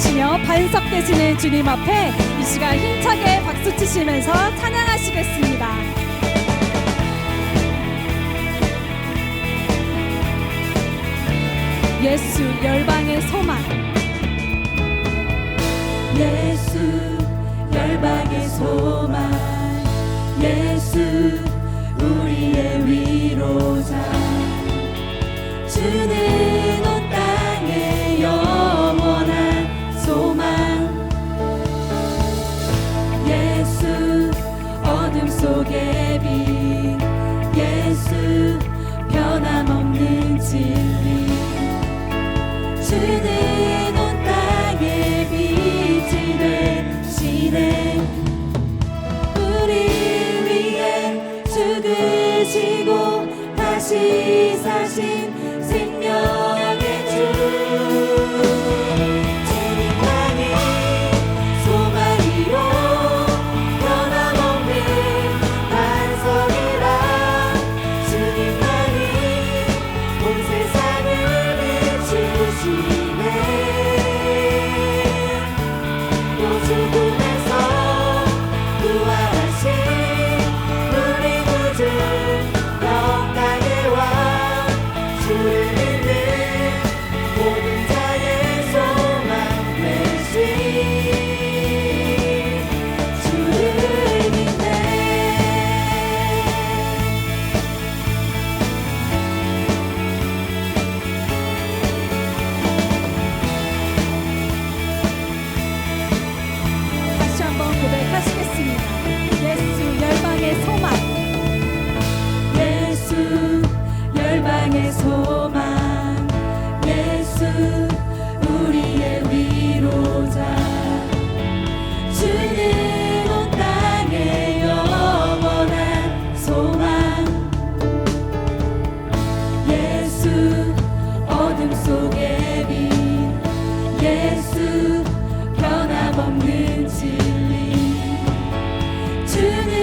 받으시며 반석되시는 주님 앞에 이 시간 힘차게 박수치시면서 찬양하시겠습니다. 예수 열방의 소망. 예수 열방의 소망. 예수 우리의 위로자. 주님. to me. To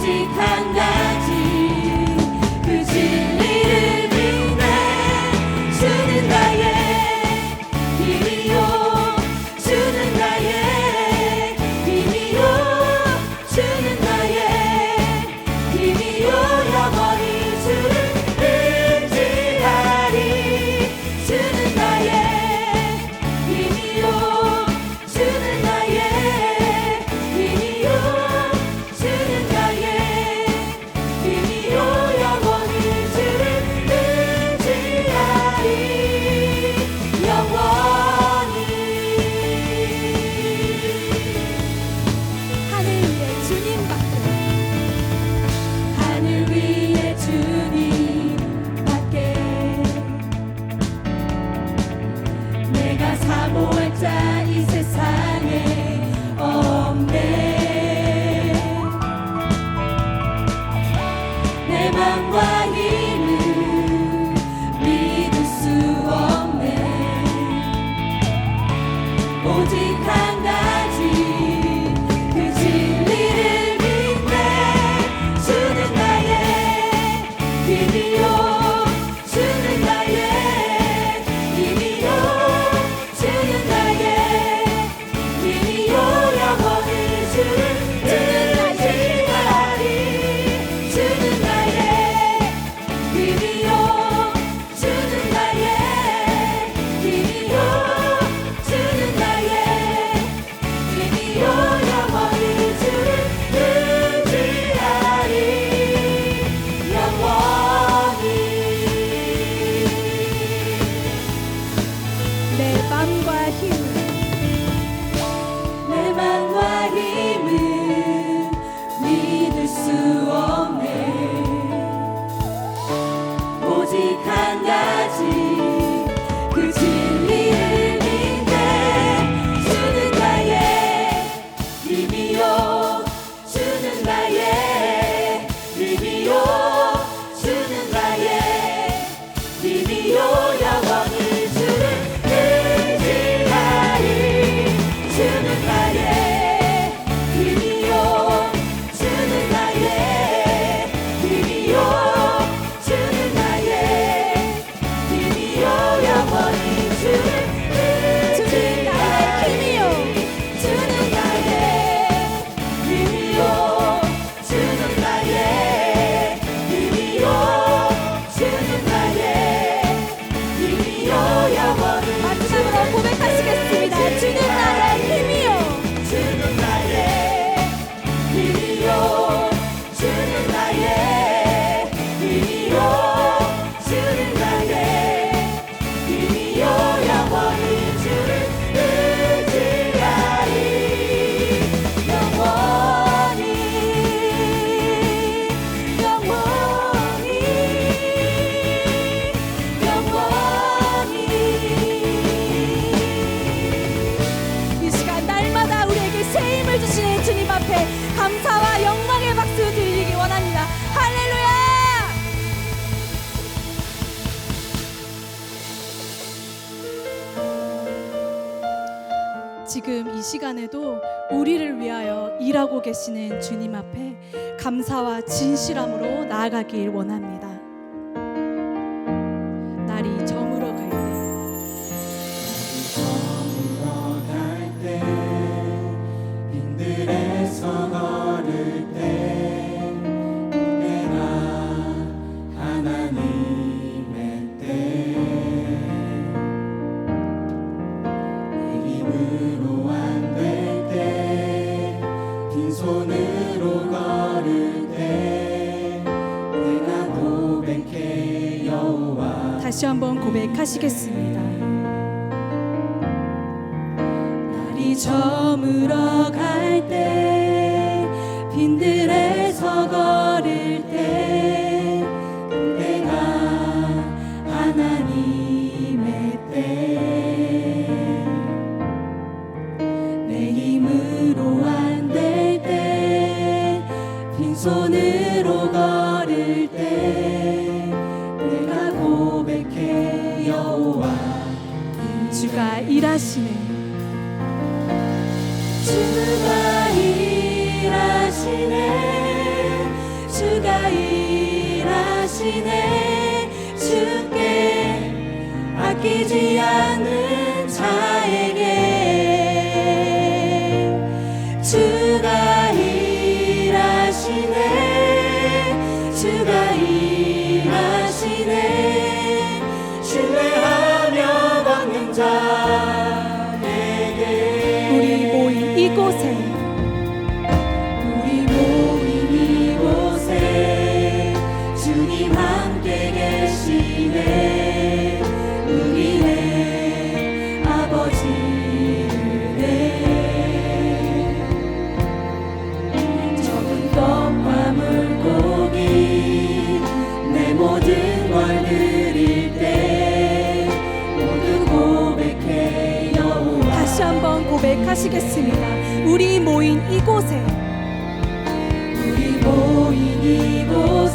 오직 한 가지. 시간에도 우리를 위하여 일하고 계시는 주님 앞에 감사와 진실함으로 나아가길 원합니다. 다시 한번 고백하시겠습니다. 날이 저물어 갈 때, 빈들에서 걸을 때, 일하시네. 주가 일하시네. 주가 일하시네. 주께 아끼지 않는 자 주님 함께 계시네. 우리네 아버지네. 적은 떡과 물고기 내 모든 걸 드릴 때 모두 고백해 여호와. 다시 한번 고백하시겠습니다. 우리 모인 이곳에. 우리 모인 이곳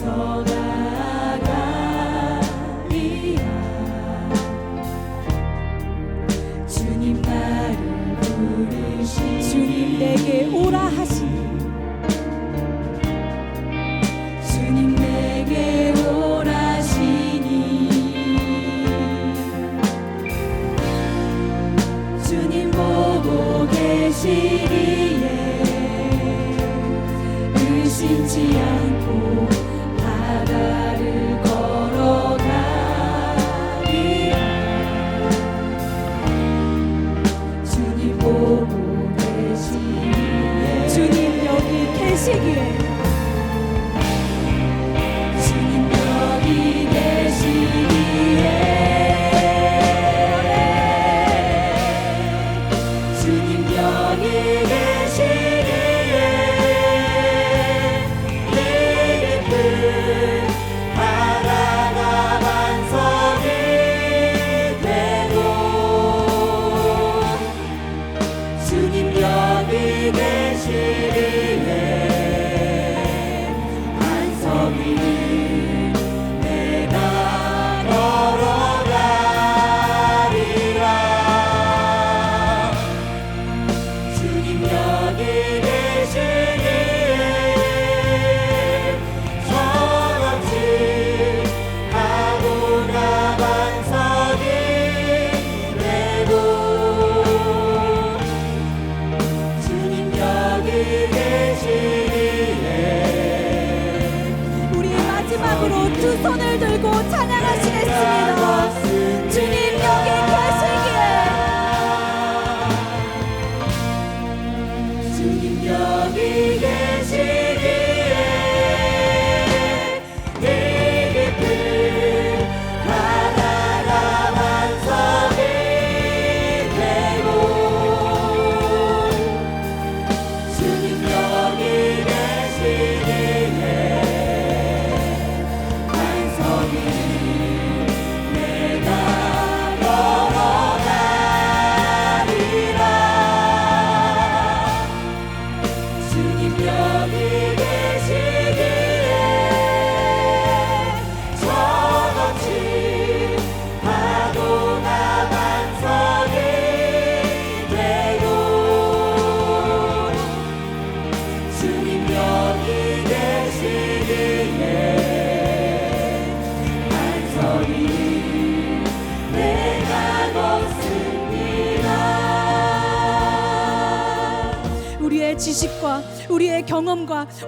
soul. 주님 보고 계시기에. 주님 여기 계시기에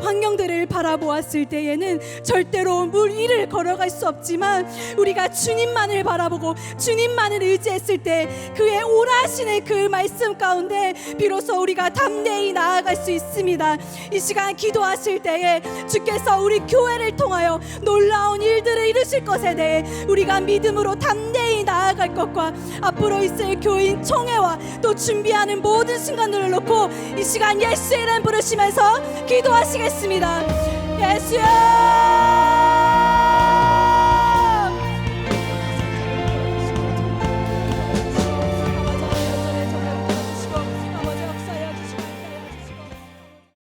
환경들을 바라보았을 때에는 절대로 물 위를 걸어갈 수 없지만 우리가 주님만을 바라보고 주님만을 의지했을 때 그의 오라신의 그 말씀 가운데 비로소 우리가 담대히 나아갈 수 있습니다. 이 시간 기도하실 때에 주께서 우리 교회를 통하여 놀라운 일들을 이루실 것에 대해 우리가 믿음으로 담대히 나아갈 것과 앞으로 있을 교인 총회와 또 준비하는 모든 순간들을 놓고 이 시간 예수의 이름 부르시면서 기도하시겠습니다. 예수여